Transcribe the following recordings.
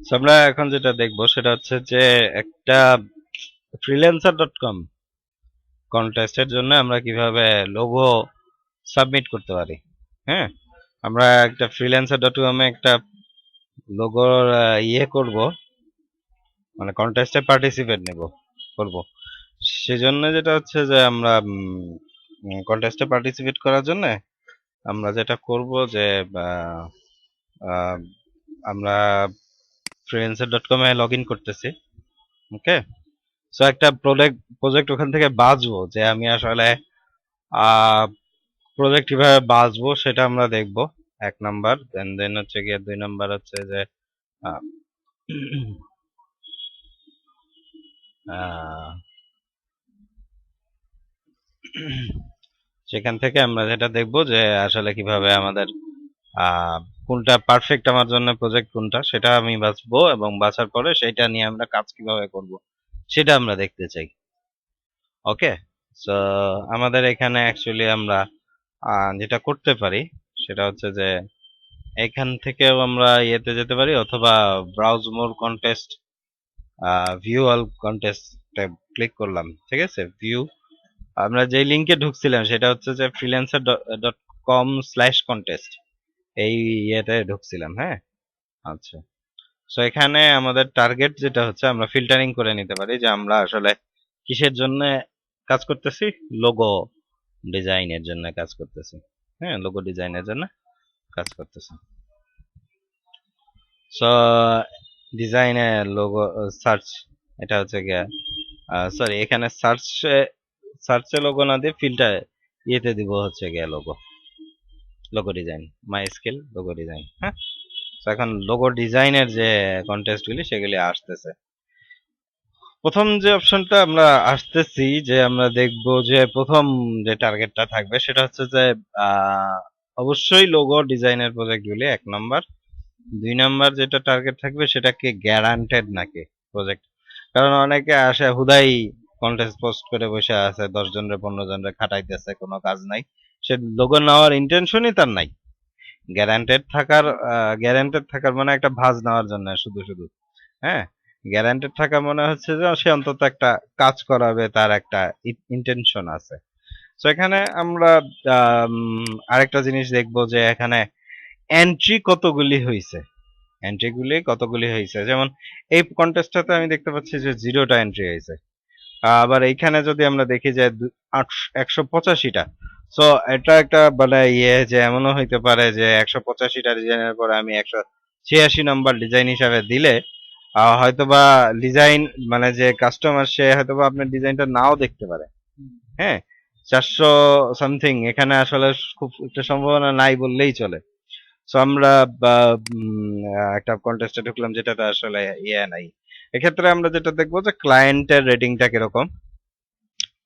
আমরা এখন যেটা দেখব সেটা হচ্ছে যে একটা ফ্রিল্যান্সার ডট কম কন্টেস্টের জন্য আমরা কীভাবে লোগো সাবমিট করতে পারি হ্যাঁ? আমরা একটা ফ্রিল্যান্সার ডট কমে একটা লোগোর ইয়ে করব মানে কন্টেস্টে পার্টিসিপেট নেব, করব। সেজন্য যেটা হচ্ছে যে আমরা কন্টেস্টে পার্টিসিপেট করার জন্য আমরা যেটা করব যে আমরা ফ্রিল্যান্সার ডট কমে লগ ইন করতেছি। ওকে সো একটা প্রজেক্ট প্রজেক্ট ওখান থেকে বাঁচবো যে আমি আসলে প্রজেক্ট কীভাবে বাঁচবো সেটা আমরা দেখব। এক নাম্বার দেন দেন হচ্ছে গিয়ে দুই নাম্বার হচ্ছে যে সেখান থেকে আমরা যেটা দেখব যে আসলে কীভাবে আমাদের আহ, কোনটা পারফেক্ট আমার জন্য প্রজেক্ট কোনটা, সেটা আমি বাঁচবো এবং বাঁচার পরে সেটা নিয়ে আমরা কাজ কীভাবে করব, সেটা আমরা দেখতে চাই। ওকে সো আমাদের এখানে অ্যাকচুয়ালি আমরা যেটা করতে পারি, সেটা হচ্ছে যে, এখান থেকেও আমরা ইয়েতে যেতে পারি অথবা browse more contest view all contest click করলাম, ঠিক আছে? ভিউ আমরা যে লিংকে ঢুকছিলাম সেটা হচ্ছে যে freelancer dot com slash contest এই ইয়েতে ঢুকছিলাম হ্যাঁ? আচ্ছা। সো এখানে আমাদের টার্গেট যেটা হচ্ছে, আমরা ফিল্টারিং করে নিতে পারি যে আমরা আসলে কিসের জন্য কাজ করতেছি? লোগো ডিজাইনের জন্য কাজ করতেছি হ্যাঁ? লোগো ডিজাইনের জন্য কাজ করতেছি। সো ডিজাইনে লোগো সার্চ এটা হচ্ছে গিয়া সরি এখানে সার্চে সার্চে লোগো না দিয়ে ফিল্টার ইয়েতে দিব হচ্ছে গিয়া logo logo design my skill logo design হ্যাঁ? তো এখন লোগো ডিজাইনের যে কন্টেস্টগুলি সেগুলি আসতেছে। প্রথম যে অপশনটা আমরা আসতেছি, যে আমরা দেখব যে প্রথম যে টার্গেটটা থাকবে, সেটা হচ্ছে যে অবশ্যই লোগো ডিজাইনের প্রজেক্টগুলি এক নম্বর দুই নাম্বার যেটা টার্গেট থাকবে, সেটা কি গ্যারান্টেড নাকি প্রজেক্ট কারণ অনেকে আসে, হুদাই কন্টেস্ট পোস্ট করে বসে আছে, দশ জনের, পনেরো জনের খাটাইতেছে, কোনো কাজ নাই। সে লোগো নেওয়ার ইন্টেনশনই তার নাই। গ্যারান্টেড থাকার গ্যারান্টেড থাকার মানে একটা ভাজ নেওয়ার জন্য শুধু শুধু। হ্যাঁ? গ্যারান্টেড থাকা মনে হচ্ছে যে সে অন্তত একটা কাজ করাবে তার একটা ইন্টেনশন আছে। তো এখানে আমরা আম, আরেকটা জিনিস দেখব যে এখানে এন্ট্রি কতগুলি হয়েছে এন্ট্রিগুলি কতগুলি হয়েছে যেমন এই কন্টেস্টটাতে আমি দেখতে পাচ্ছি যে জিরোটা এন্ট্রি হয়েছে আবার এইখানে যদি আমরা দেখি যে একশো পঁচাশিটা সো এটা একটা মানে ইয়ে যে এমনও হইতে পারে যে একশো পঁচাশিটা ডিজাইনের পরে আমি একশো ছিয়াশি নম্বর ডিজাইন হিসাবে দিলে হয়তোবা ডিজাইন মানে যে কাস্টমার সে হয়তোবা আপনার ডিজাইনটা নাও দেখতে পারে। হ্যাঁ চারশো সামথিং এখানে আসলে খুব একটা সম্ভাবনা নাই বললেই চলে। সো আমরা একটা কন্টেস্টে ঢুকলাম যেটাতে আসলে ইয়ে নাই। এক্ষেত্রে আমরা যেটা দেখব যে ক্লায়েন্টের রেটিংটা কীরকম।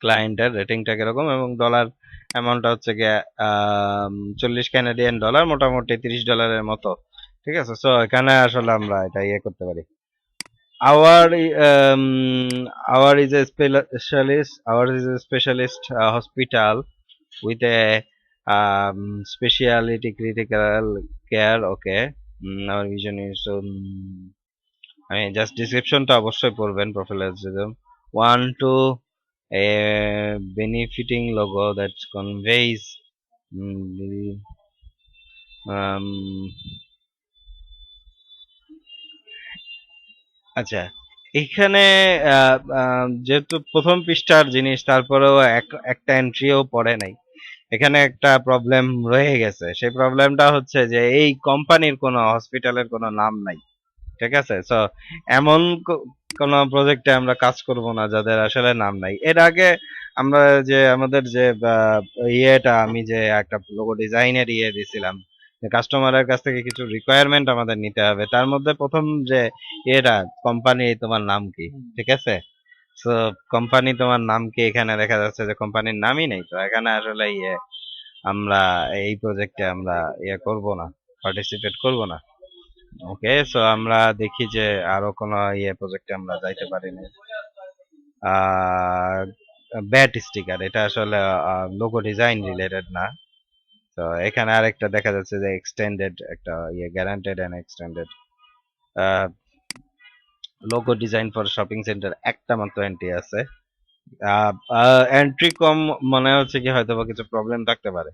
ক্লায়েন্টের রেটিংটা কীরকম এবং ডলার অ্যামাউন্টটা হচ্ছে গিয়ে চল্লিশ ক্যানাডিয়ান ডলার মোটামুটি তিরিশ ডলারের মতো। ঠিক আছে? সো এখানে আসলে আমরা এটা ইয়ে করতে পারি। Our our is a specialist our is a specialist hospital with a speciality critical care okay আমার ভিশন ইজ আমি জাস্ট ডিসক্রিপশনটা অবশ্যই পড়বেন প্রোফাইলিজম one two a benefiting logo that conveys the, um, আচ্ছা এখানে যেহেতু প্রথম পৃষ্ঠার জিনিস তারপরেও এক- একটা এন্ট্রিও পড়ে নাই। এখানে একটা প্রবলেম রয়ে গেছে। সেই প্রবলেমটা হচ্ছে যে এই কোম্পানির কোনো হসপিটালের কোনো নাম নাই। ঠিক আছে? সো এমন কোন প্রজেক্টে আমরা কাজ করব না, যাদের আসলে নাম নাই। এর আগে আমরা যে আমাদের যে ইয়েটা, আমি যে একটা লোগো ডিজাইনের ইয়ে দিছিলাম কাস্টমারের কাছ থেকে কিছু রিকোয়ারমেন্ট আমাদের নিতে হবে, তার মধ্যে প্রথম যে ইয়েটা কোম্পানি তোমার নাম কি? ঠিক আছে? সো কোম্পানি তোমার নাম কি? এখানে দেখা যাচ্ছে যে কোম্পানির নামই নেই, তো এখানে আসলে ইয়ে আমরা এই প্রজেক্টে আমরা ইয়ে করব না পার্টিসিপেট করব না। ওকে সো আমরা দেখি যে আরও কোন ইয়ে প্রজেক্টে আমরা যাইতে পারি না ব্যাট স্টিকার এটা আসলে লোগো ডিজাইন রিলেটেড না। তো এখানে আরেকটা দেখা যাচ্ছে যে এক্সটেন্ডেড একটা ইয়ে guaranteed and extended logo design for shopping centre একটা মাত্র এন্ট্রি আছে। এন্ট্রি কম মনে হচ্ছে কি হয়তো বা কিছু প্রবলেম থাকতে পারে।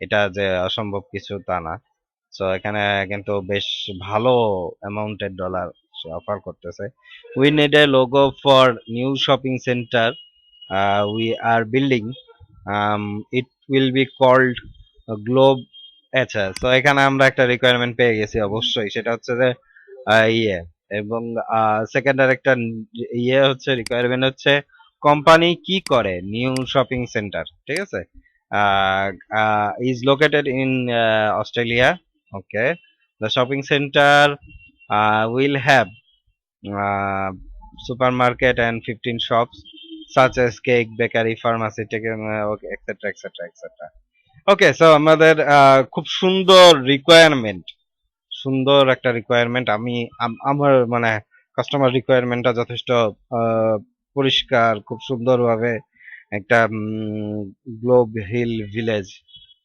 এটা যে অসম্ভব কিছু তা না। সো এখানে কিন্তু বেশ ভালো অ্যামাউন্টের ডলার সে অফার করতেছে। We need a logo for new shopping centre we are building it will be called Globe আচ্ছা তো এখানে আমরা একটা রিকোয়ারমেন্ট পেয়ে গেছি অবশ্যই, সেটা হচ্ছে যে ইয়ে। এবং সেকেন্ড আর একটা ইয়ে হচ্ছে রিকোয়ারমেন্ট হচ্ছে কোম্পানি কি করে নিউ শপিং সেন্টার ঠিক আছে? Is located in Australia okay? The shopping centre will have supermarket and 15 shops such as cake bakery pharmacy etc etc etc okay so আমাদের খুব সুন্দর রিকোয়ারমেন্ট সুন্দর একটা রিকোয়ারমেন্ট আমি আমার মানে কাস্টমার রিকোয়ারমেন্টটা যথেষ্ট আহ, পরিষ্কার খুব সুন্দরভাবে একটা গ্লোব হিল ভিলেজ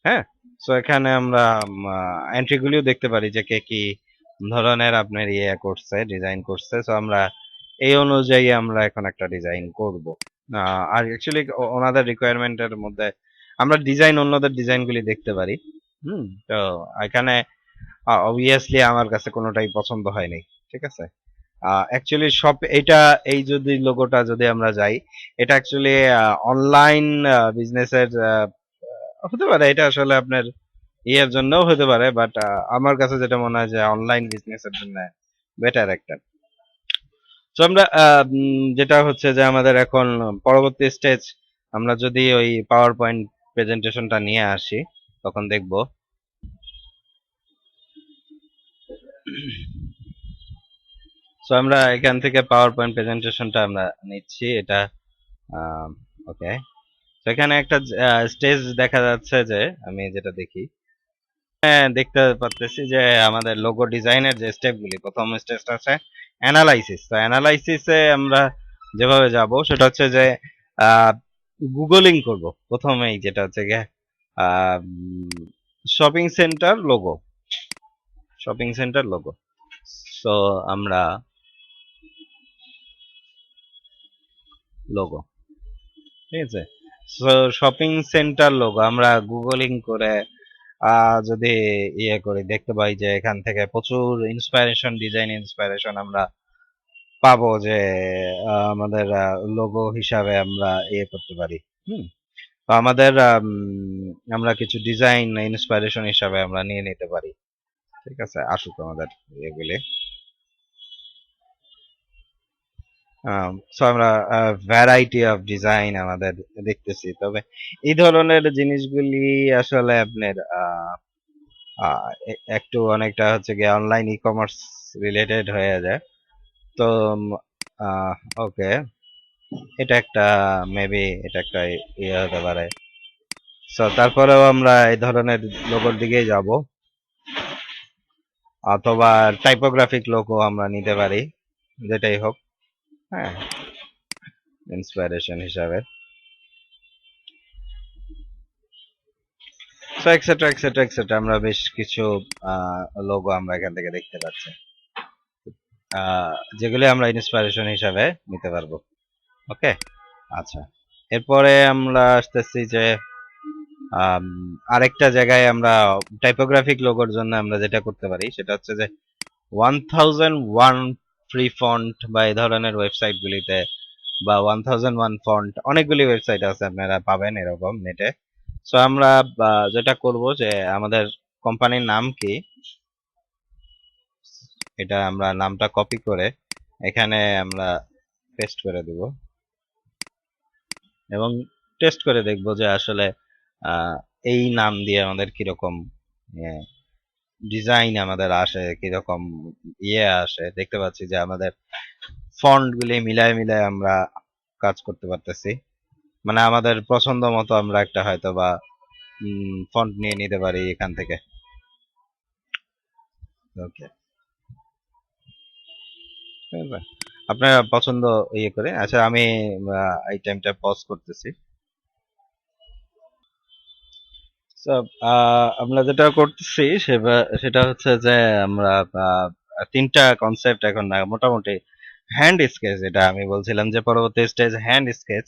হ্যাঁ? সো এখানে আমরা এন্ট্রি গুলিও দেখতে পারি যে কে কি ধরনের আপনার ইয়ে করছে ডিজাইন করছে। সো আমরা এই অনুযায়ী আমরা এখন একটা ডিজাইন করব। আর অ্যাকচুয়ালি ওনাদের রিকোয়ারমেন্টের মধ্যে আমরা ডিজাইন অন্যদের ডিজাইনগুলি দেখতে পারি। হুম, তো এখানে অবভিয়াসলি আমার কাছে কোনোটাই পছন্দ হয়নি, ঠিক আছে? অ্যাকচুয়ালি সব এটা, এই যদি লোগোটা যদি আমরা যাই, এটা অ্যাকচুয়ালি অনলাইন বিজনেসের হতে পারে, এটা আসলে আপনার ইয়ের জন্যও হতে পারে বাট আমার কাছে যেটা মনে হয় যে অনলাইন বিজনেসের জন্য বেটার একটা। তো আমরা যেটা হচ্ছে যে আমাদের এখন পরবর্তী স্টেজ আমরা যদি ওই পাওয়ার পয়েন্ট প্রেজেন্টেশনটা নিয়ে আসি, তখন দেখব। সো আমরা এখান থেকে পাওয়ার পয়েন্ট প্রেজেন্টেশনটা আমরা নিচ্ছি, এটা ওকে তো এখানে একটা স্টেজ দেখা যাচ্ছে যে, আমি যেটা দেখি হ্যাঁ দেখতে পাচ্ছি যে আমাদের লোগো ডিজাইনের যে স্টেপগুলি প্রথম স্টেজটা আছে অ্যানালাইসিস তো অ্যানালাইসিসে আমরা যেভাবে যাব, সেটা হচ্ছে যে গুগলিং করব। প্রথমেই যেটা হচ্ছে গিয়ে shopping centre logo shopping centre logo so আমরা লোগো ঠিক আছে? শপিং সেন্টার লোগো আমরা গুগলিং করে যদি ইয়ে করি দেখতে পাই যে এখান থেকে প্রচুর ইন্সপাইরেশন ডিজাইন ইন্সপাইরেশন আমরা পাবো যে আমাদের লোগো হিসাবে আমরা ইয়ে করতে পারি হুম? তো আমাদের আম, আমরা কিছু ডিজাইন ইন্সপাইরেশন হিসাবে আমরা নিয়ে নিতে পারি। ঠিক আছে আসুক আমাদের এগুলি সো আমরা ভ্যারাইটি অফ ডিজাইন আমাদের দেখতেছি। তবে এই ধরনের জিনিসগুলি আসলে আপনার একটু অনেকটা হচ্ছে গিয়ে অনলাইন ই কমার্স রিলেটেড হয়ে যায়। তো ওকে এটা একটা মেবি এটা একটা ইয়ে হতে পারে। সো তারপরেও আমরা এই ধরনের লোগোর দিকেই যাব। অথবা টাইপোগ্রাফিক লোগো আমরা নিতে পারি, যেটাই হোক। হ্যাঁ। ইন্সপিরেশন হিসাবে। সো এক্সেট্রা এক্সেট্রা এক্সেট্রা আমরা বেশ কিছু লোগো আমরা এখান থেকে দেখতে পাচ্ছি। আহ, যেগুলি আমরা ইন্সপিরেশন হিসাবে নিতে পারব। ওকে আচ্ছা। এরপরে আমরা আসতেছি যে আরেকটা জায়গায় আমরা টাইপোগ্রাফিক লোগোর জন্য আমরা যেটা করতে পারি সেটা হচ্ছে যে one thousand one free font বা এই ধরনের ওয়েবসাইট গুলিতে বা ওয়ান থাউজেন্ড ওয়ান ফন্ট অনেকগুলি ওয়েবসাইট আছে আপনারা পাবেন এরকম নেটে সো আমরা যেটা করব যে আমাদের কোম্পানির নাম কি? এটা আমরা নামটা কপি করে এখানে আমরা পেস্ট করে দেব। এবং টেস্ট করে দেখব যে আসলে এই নাম দিয়ে আমাদের কীরকম ডিজাইন আমাদের আসে, কীরকম ইয়ে আসে, দেখতে পাচ্ছি যে আমাদের ফন্ট গুলি মিলায় মিলায় আমরা কাজ করতে পারতেছি। মানে আমাদের পছন্দ মতো আমরা একটা হয়তো বা ফন্ট নিয়ে নিতে পারি এখান থেকে। ওকে আপনার পছন্দ ইয়ে করে আচ্ছা আমি এই টাইমটা পজ করতেছি। আমরা যেটা করতেছি সেটা হচ্ছে যে আমরা তিনটা কনসেপ্ট এখন না- মোটামুটি হ্যান্ড স্কেচ এটা আমি বলছিলাম যে পরবর্তী স্টেজ হ্যান্ড স্কেচ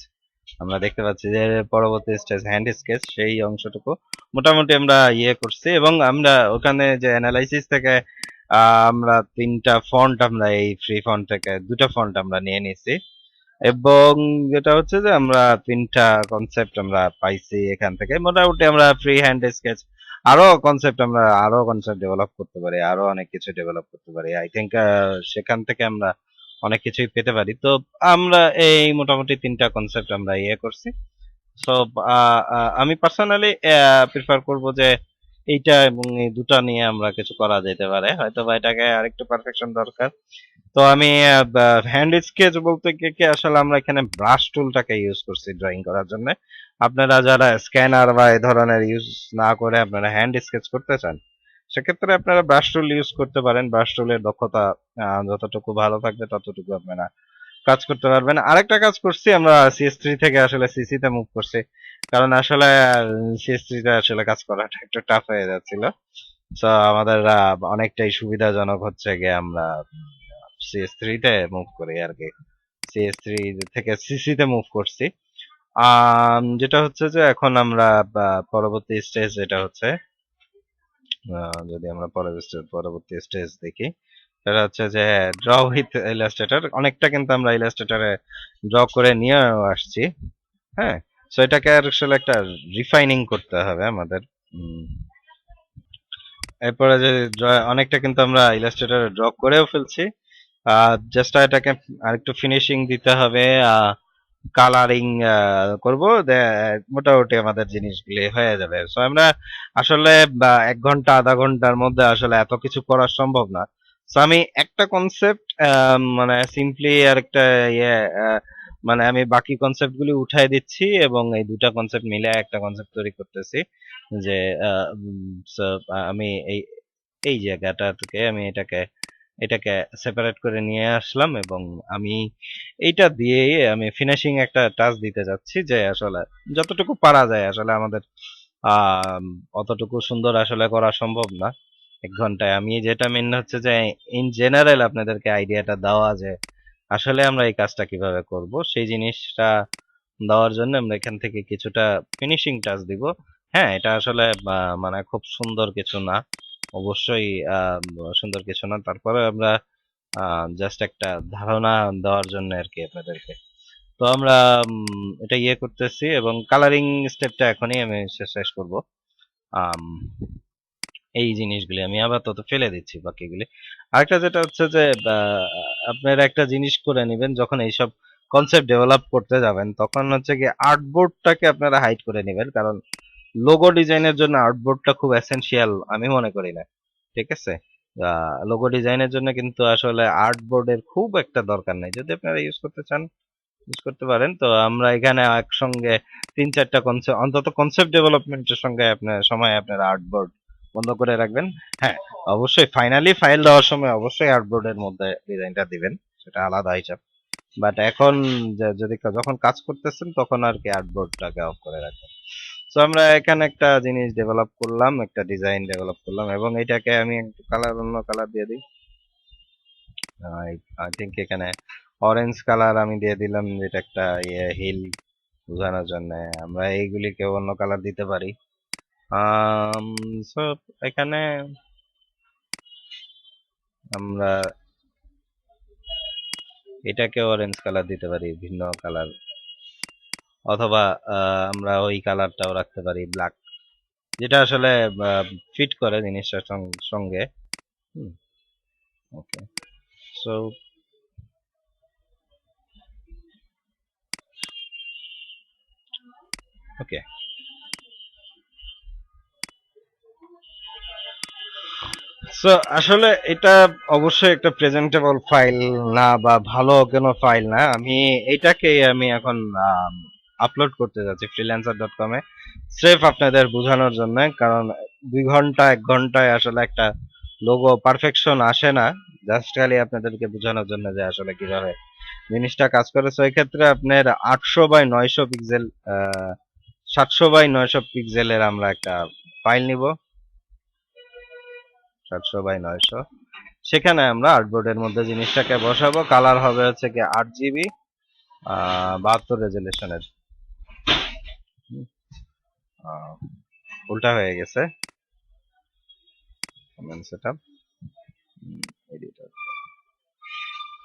আমরা দেখতে পাচ্ছি যে পরবর্তী স্টেজ হ্যান্ড স্কেচ সেই অংশটুকু মোটামুটি আমরা ইয়ে করছি এবং আমরা ওখানে যে অ্যানালাইসিস থেকে আমরা তিনটা ফন্ট আমরা, এই ফ্রি ফন্ট থেকে, দুটা ফন্ট আমরা নিয়ে নিছি। এবং যেটা হচ্ছে যে আমরা তিনটা কনসেপ্ট আমরা পাইছি এখান থেকে। মোটামুটি আমরা ফ্রি হ্যান্ড স্কেচ আরও কনসেপ্ট আমরা, আরও কনসেপ্ট ডেভেলপ করতে পারি, আরও অনেক কিছু ডেভেলপ করতে পারি। আই থিঙ্ক সেখান থেকে আমরা অনেক কিছুই পেতে পারি। তো আমরা এই মোটামুটি তিনটা কনসেপ্ট আমরা ইয়ে করছি। সো আমি পার্সোনালি প্রিফার করব যে এইটা এবং এই দুটা নিয়ে আমরা কিছু করা যেতে পারে। হয়তো বা এটাকে আরেকটু পারফেকশন দরকার। তো আমি হ্যান্ড স্কেচ বলতে গিয়ে কি আসলে আমরা এখানে ব্রাশ টুলটাকে ইউজ করছি ড্রয়িং করার জন্য। আপনারা যারা স্ক্যানার বা এই ধরনের ইউজ না করে আপনারা হ্যান্ড স্কেচ করতে চান, সেক্ষেত্রে আপনারা ব্রাশ টুল ইউজ করতে পারেন। ব্রাশ টুলের দক্ষতা যতটুকু ভালো থাকবে ততটুকু আপনারা কাজ করতে পারবেন। আরেকটা কাজ করছি, আমরা সিএস থেকে আসলে সিসি তে মুভ করছি। কারণ আসলে সিএস থ্রি তে আসলে কাজ করাটা একটু টাফ হয়ে যাচ্ছিল। তো আমাদের অনেকটাই সুবিধাজনক হচ্ছে গিয়ে আমরা সিএস থ্রি তে মুভ করি আর কি সিএস থ্রি থেকে সিসি তে মুভ করছি। যেটা হচ্ছে যে এখন আমরা পরবর্তী স্টেজ যেটা হচ্ছে যদি আমরা পরবর্তী পরবর্তী স্টেজ দেখি, সেটা হচ্ছে যে ড্র উইথ ইলাস্ট্রেটর অনেকটা কিন্তু আমরা ইলাস্ট্রেটরে ড্র করে নিয়ে আসছি হ্যাঁ? সো এটাকে আসলে একটা রিফাইনিং করতে হবে আমাদের। এরপরে যে অনেকটা কিন্তু আমরা ইলাস্ট্রেটরে ড্র করেও ফেলছি। জাস্ট এটাকে আরেকটু ফিনিশিং দিতে হবে কালারিং করব মোটামুটি আমাদের জিনিসগুলি হয়ে যাবে। সো আমরা আসলে এক ঘণ্টা, আধা ঘণ্টার মধ্যে আসলে এত কিছু করা সম্ভব না। সো আমি একটা কনসেপ্ট মানে সিম্পলি আর একটা ইয়ে মানে আমি বাকি কনসেপ্ট গুলি উঠাই দিচ্ছি এবং এই দুটা কনসেপ্ট মিলে একটা কনসেপ্ট তৈরি করতেছি যে আমি এই এই জায়গাটা থেকে আমি এটাকে এটাকে সেপারেট করে নিয়ে আসলাম এবং আমি এইটা দিয়ে আমি ফিনিশিং একটা টাচ দিতে যাচ্ছি যে আসলে যতটুকু পারা যায় আসলে আমাদের অতটুকু সুন্দর আসলে করা সম্ভব না। এক ঘন্টায় আমি যেটা মেন হচ্ছে যে ইন জেনারেল আপনাদেরকে আইডিয়াটা দেওয়া যে আসলে আমরা এই কাজটা কীভাবে করব, সেই জিনিসটা দেওয়ার জন্য আমরা এখান থেকে কিছুটা ফিনিশিং টাচ দিব। হ্যাঁ এটা আসলে মানে খুব সুন্দর কিছু না। অবশ্যই সুন্দর কিছু না। তারপরে আমরা জাস্ট একটা ধারণা দেওয়ার জন্য আর কি আপনাদেরকে। তো আমরা এটা ইয়ে করতেছি এবং কালারিং স্টেপটা এখনই আমি শেষ করব। এই জিনিসগুলি আমি আবার তত ফেলে দিচ্ছি বাকিগুলি। আরেকটা যেটা হচ্ছে যে আপনারা একটা জিনিস করে নেবেন, যখন এইসব কনসেপ্ট ডেভেলপ করতে যাবেন, তখন হচ্ছে কি আর্টবোর্ডটাকে আপনারা হাইড করে নেবেন। কারণ লোগো ডিজাইনের জন্য আর্টবোর্ডটা খুব এসেনশিয়াল আমি মনে করি না। ঠিক আছে? লোগো ডিজাইনের জন্য কিন্তু আসলে আর্টবোর্ডের খুব একটা দরকার নেই। যদি আপনারা ইউজ করতে চান ইউজ করতে পারেন। তো আমরা এখানে একসঙ্গে তিন চারটা কনসেপ্ট অন্তত কনসেপ্ট ডেভেলপমেন্টের সঙ্গে আপনার সময় আপনার আর্টবোর্ড বন্ধ করে রাখবেন। হ্যাঁ অবশ্যই ফাইনালি ফাইল দেওয়ার সময় অবশ্যই আর্টবোর্ডের মধ্যে ডিজাইনটা দিবেন। সেটা আলাদা হিসাব। বাট এখন যদি যখন কাজ করতেছেন, তখন আর কি আর্টবোর্ডটাকে অফ করে রাখবেন। তো আমরা এখানে একটা জিনিস ডেভেলপ করলাম, একটা ডিজাইন ডেভেলপ করলাম এবং এটাকে আমি একটু কালার অন্য কালার দিয়ে দিই। আই থিঙ্ক এখানে অরেঞ্জ কালার আমি দিয়ে দিলাম, যেটা একটা ইয়ে হিল বোঝানোর জন্য। আমরা এইগুলিকে অন্য কালার দিতে পারি। সো এখানে আমরা এটাকে অরেঞ্জ কালার দিতে পারি, ভিন্ন কালার অথবা আমরা ওই কালারটাও রাখতে পারি ব্ল্যাক যেটা আসলে ফিট করে জিনিসটার সঙ্গে। ওকে সো ওকে সো আসলে এটা অবশ্যই একটা প্রেজেন্টেবল ফাইল না বা ভালো কোনো ফাইল না। আমি এটাকে আমি এখন আপলোড করতে যাচ্ছি ফ্রিল্যান্সার ডট কমে সেফ আপনাদের বোঝানোর জন্য, কারণ দুই ঘণ্টা, এক ঘন্টায় আসলে একটা লোগো পারফেকশন আসে না। জাস্ট খালি আপনাদেরকে বোঝানোর জন্য যে আসলে কীভাবে জিনিসটা কাজ করে। সো ক্ষেত্রে আপনার আটশো বাই নয়শো পিক্সেল সাতশো বাই নয়শো পিক্সেলের আমরা একটা ফাইল নিব। সাতশো বাই নয়শো। সেখানে আমরা আর্টবোর্ডের মধ্যে জিনিসটাকে বসাবো। কালার হবে হচ্ছে কি আট জিবি বাহাত্তর রেজুলেশনের উল্টা হয়ে গেছে।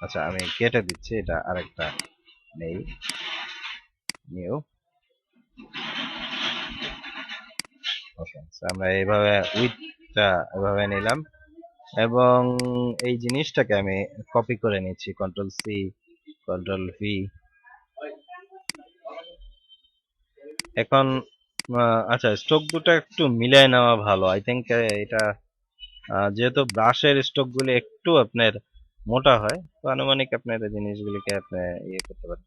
আচ্ছা আমি কেটে দিচ্ছি, এটা আরেকটা নেই। নিউ আমরা এইভাবে উইথটা এভাবে নিলাম। এবং এই জিনিসটাকে আমি কপি করে নিচ্ছি কন্ট্রোল সি কন্ট্রোল ভি এখন আচ্ছা স্ট্রোক দুটো একটু মিলাই নেওয়া ভালো। আই থিঙ্ক এটা যেহেতু ব্রাশের স্ট্রোক গুলি একটু আপনার মোটা হয়, তো আনুমানিক আপনার জিনিসগুলিকে আপনি ইয়ে করতে পারেন।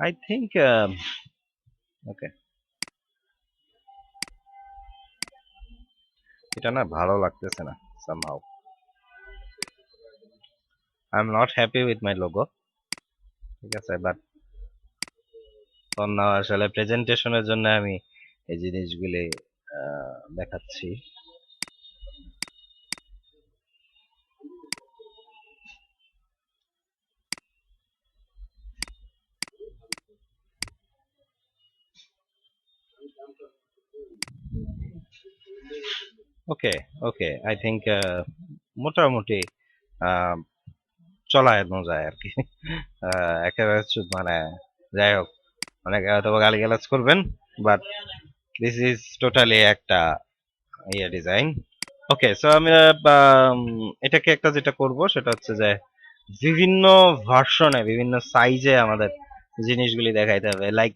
আই থিঙ্ক ওকে এটা না ভালো লাগতেছে না somehow I am not happy with my logo ঠিক আছে বাট নাও আসলে প্রেজেন্টেশনের জন্য আমি এই জিনিসগুলি দেখাচ্ছি। ওকে ওকে, আই থিঙ্ক মোটামুটি চলানো যায় আর কি একেবারে মানে যাই হোক, অনেকে হয়তো গালি গালাজ করবেন বাট দিস ইজ টোটালি একটা ইয়ে ডিজাইন ওকে সো আমি আহ, উম, এটাকে একটা যেটা করব সেটা হচ্ছে যে বিভিন্ন ভার্সনে বিভিন্ন সাইজে আমাদের জিনিসগুলি দেখাইতে হবে। লাইক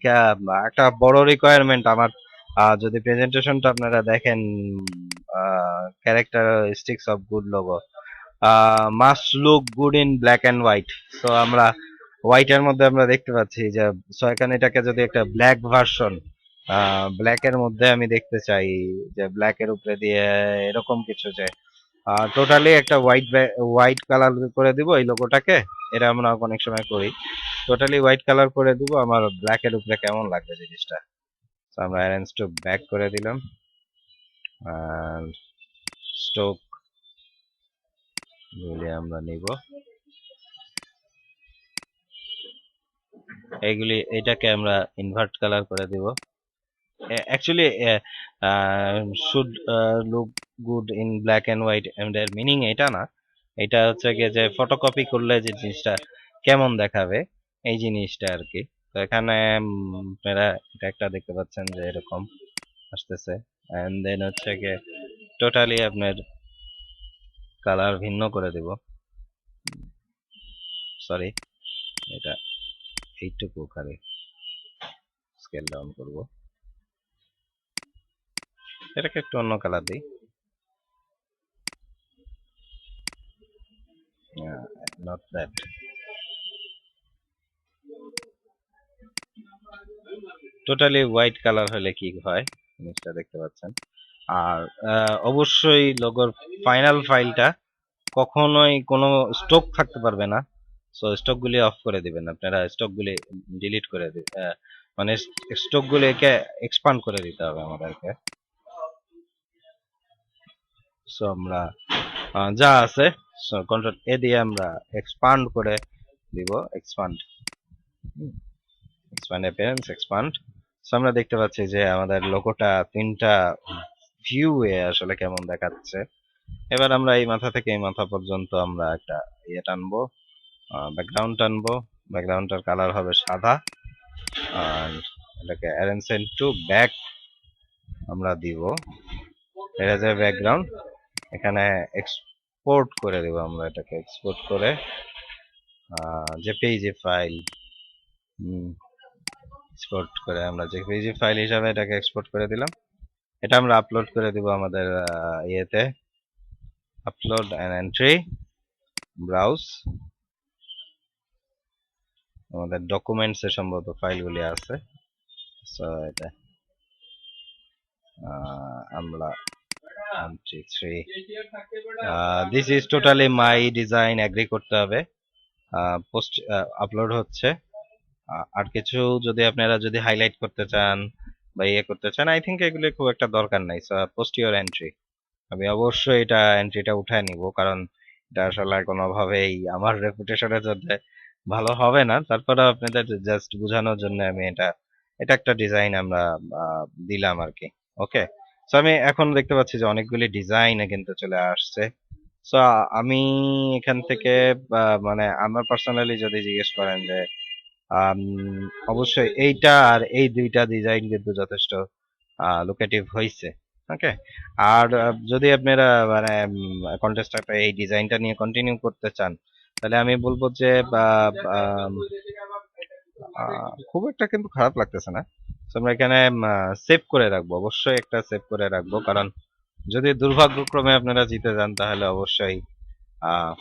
একটা বড় রিকোয়ারমেন্ট আমার যদি প্রেজেন্টেশনটা আপনারা দেখেন characteristics of good logo must look good in black and white so আমরা হোয়াইটের মধ্যে আমরা দেখতে পাচ্ছি যে সো এখানে এটাকে যদি একটা ব্ল্যাক ভার্সন ব্ল্যাক এর মধ্যে আমি দেখতে চাই যে ব্ল্যাক এর উপরে দিয়ে এরকম কিছু যে টোটালি একটা হোয়াইট হোয়াইট কালার করে দিব এই লোগোটাকে এটা আমরা অনেক সময় করি। টোটালি হোয়াইট কালার করে দিব, আমার ব্ল্যাক এর উপরে কেমন লাগবে জিনিসটা? তো আমরা অ্যারেঞ্জ টু ব্যাক করে দিলাম। আর স্টোক গুলি আমরা নিব। এইগুলি এটাকে আমরা ইনভার্ট কালার করে দিব। Actually should look good in black and white and এর মিনিং এটা না। এটা হচ্ছে গিয়ে যে ফটোকপি করলে যে জিনিসটা কেমন দেখাবে, এই জিনিসটা আর কি তো এখানে আপনারা এটা একটা দেখতে পাচ্ছেন যে এরকম আসতেছে। এন্ড দেন হচ্ছে গিয়ে টোটালি আপনার কালার ভিন্ন করে দেব। সরি এটা এইটুকু খালি স্কেল ডাউন করব। এটাকে একটু অন্য কালার দিই। Not that totally white colour হলে কি হয়? জিনিসটা দেখতে পাচ্ছেন। আর অবশ্যই লোগোর ফাইনাল ফাইলটা কখনোই কোনো স্টক থাকতে পারবে না। সো স্টক গুলি অফ করে দিবেন। আপনারা স্টক গুলি ডিলিট করে দিবেন মানে স্টক গুলিকে এক্সপান্ড করে দিতে হবে আমাদেরকে। সো আমরা যা আছে, সো কন্ট্রোল এ দিয়ে আমরা এক্সপান্ড করে দিব expand expand appearance expand so আমরা দেখতে পাচ্ছি যে আমাদের লোগোটা তিনটা ভিউ এ আসলে কেমন দেখাচ্ছে। এবার আমরা এই মাথা থেকে এই মাথা পর্যন্ত আমরা একটা ইয়ে টানবো ব্যাকগ্রাউন্ড টানবো। ব্যাকগ্রাউন্ডটার কালার হবে সাদা। আর এটাকে অ্যারেঞ্জ টু ব্যাক আমরা দিব। এটা যে ব্যাকগ্রাউন্ড এখানে এক্সপোর্ট করে দেব আমরা এটাকে এক্সপোর্ট করে যে পেজে ফাইল এক্সপোর্ট করে আমরা যে ফাইল হিসাবে এটাকে এক্সপোর্ট করে দিলাম, এটা আমরা আপলোড করে দিব আমাদের ইয়েতে আপলোড অ্যান্ড এন্ট্রি ব্রাউজ আমাদের ডকুমেন্টস সম্ভবত ফাইলগুলি আছে সো এটা three this is totally my design agree করতে হবে। পোস্ট আপলোড হচ্ছে। আর কিছু যদি আপনারা যদি হাইলাইট করতে চান বা ইয়ে করতে চান আই থিঙ্ক এগুলো খুব একটা দরকার নাই। পোস্ট ইউর এন্ট্রি আমি অবশ্যই এটা এন্ট্রিটা উঠায় নিব কারণ এটা আসলে কোনোভাবেই আমার রেপুটেশনের জন্য ভালো হবে না। তারপরে আপনাদের জাস্ট বোঝানোর জন্য আমি এটা এটা একটা ডিজাইন আমরা দিলাম আর কি। ওকে সো আমি এখন দেখতে পাচ্ছি যে অনেকগুলি ডিজাইন কিন্তু চলে আসছে। সো আমি এখান থেকে মানে আমার পার্সোনালি যদি জিজ্ঞেস করেন যে অবশ্যই এইটা আর এই দুইটা ডিজাইন কিন্তু যথেষ্ট লোকেটিভ হয়েছে ওকে আর যদি আপনারা মানে কন্টেস্টটা এই ডিজাইনটা নিয়ে কন্টিনিউ করতে চান, তাহলে আমি বলব যে খুব একটা কিন্তু খারাপ লাগতেছে না। আমরা এখানে সেভ করে রাখব। অবশ্যই একটা সেভ করে রাখব। কারণ যদি দুর্ভাগ্যক্রমে আপনারা জিতে যান, তাহলে অবশ্যই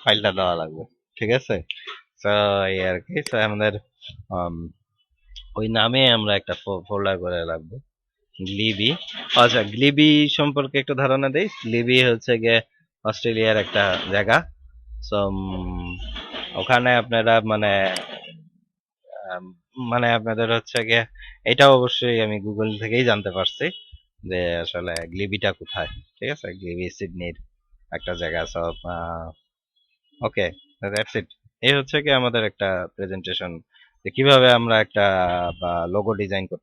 ফাইলটা দেওয়া লাগবে। ঠিক আছে? তো এই আর কি। আমাদের ওই নামে আমরা একটা ফোল্ডার করে রাখব। গ্লিবি আচ্ছা গ্লিবি সম্পর্কে একটু ধারণা দেই। গ্লিবি হচ্ছে গিয়ে অস্ট্রেলিয়ার একটা জায়গা। সো ওখানে আপনারা মানে মানে আপনাদের হচ্ছে গিয়ে এটা অবশ্যই আমি গুগল থেকেই জানতে পারছি যে আসলে গ্লিবিটা কোথায়, ঠিক আছে? গ্লিবি সিডনির একটা জায়গা সব ওকে দ্যাটস ইট এই হচ্ছে কি আমাদের একটা প্রেজেন্টেশন যে কীভাবে আমরা একটা লোগো ডিজাইন করতে